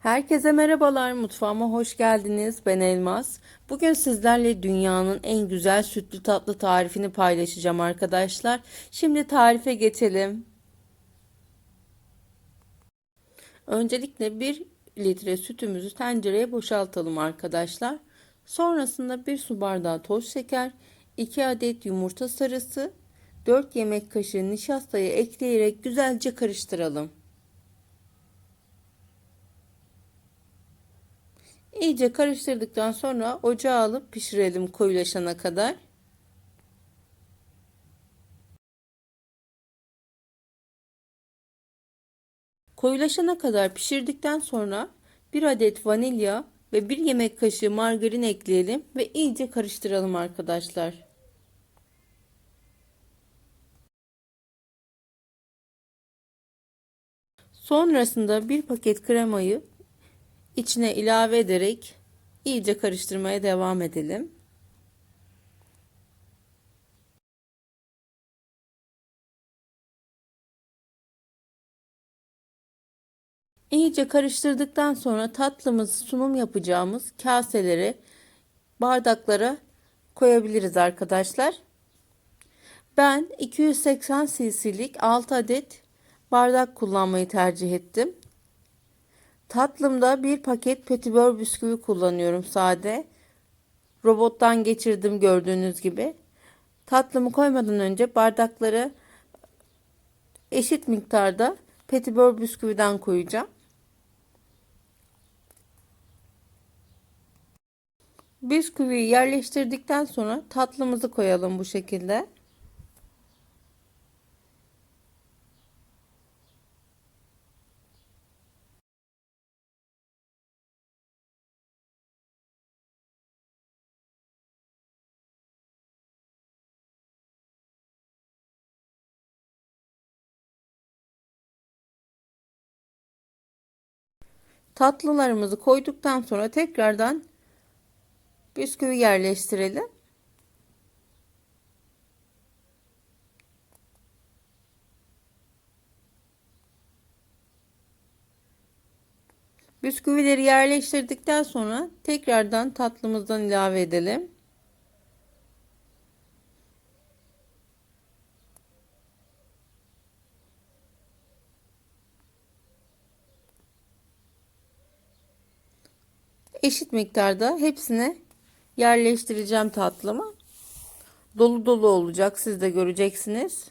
Herkese merhabalar, mutfağıma hoş geldiniz. Ben Elmas. Bugün sizlerle dünyanın en güzel sütlü tatlı tarifini paylaşacağım arkadaşlar. Şimdi tarife geçelim. Öncelikle 1 litre sütümüzü tencereye boşaltalım arkadaşlar. Sonrasında 1 su bardağı toz şeker, 2 adet yumurta sarısı, 4 yemek kaşığı nişastayı ekleyerek güzelce karıştıralım. İyice karıştırdıktan sonra ocağa alıp pişirelim koyulaşana kadar. Koyulaşana kadar pişirdikten sonra bir adet vanilya ve bir yemek kaşığı margarin ekleyelim ve iyice karıştıralım arkadaşlar. Sonrasında bir paket kremayı içine ilave ederek iyice karıştırmaya devam edelim. İyice karıştırdıktan sonra tatlımızı sunum yapacağımız kaselere, bardaklara koyabiliriz arkadaşlar. Ben 280 cc'lik 6 adet bardak kullanmayı tercih ettim. Tatlımda bir paket petibör bisküvi kullanıyorum sade. Robottan geçirdim gördüğünüz gibi. Tatlımı koymadan önce bardakları eşit miktarda petibör bisküviden koyacağım. Bisküviyi yerleştirdikten sonra tatlımızı koyalım bu şekilde. Tatlılarımızı koyduktan sonra tekrardan bisküvi yerleştirelim. Bisküvileri yerleştirdikten sonra tekrardan tatlımızdan ilave edelim. Eşit miktarda hepsine yerleştireceğim tatlımı. Dolu dolu olacak siz de göreceksiniz.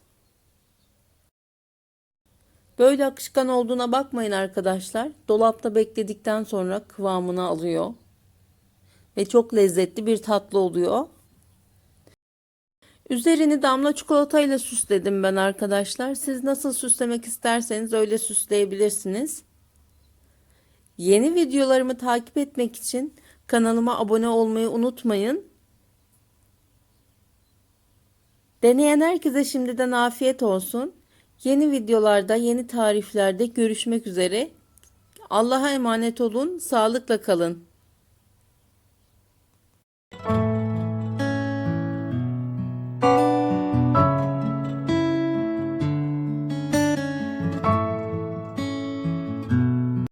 Böyle akışkan olduğuna bakmayın arkadaşlar. Dolapta bekledikten sonra kıvamını alıyor. Ve çok lezzetli bir tatlı oluyor. Üzerini damla çikolatayla süsledim ben arkadaşlar. Siz nasıl süslemek isterseniz öyle süsleyebilirsiniz. Yeni videolarımı takip etmek için kanalıma abone olmayı unutmayın. Deneyen herkese şimdiden afiyet olsun. Yeni videolarda, yeni tariflerde görüşmek üzere. Allah'a emanet olun, sağlıkla kalın.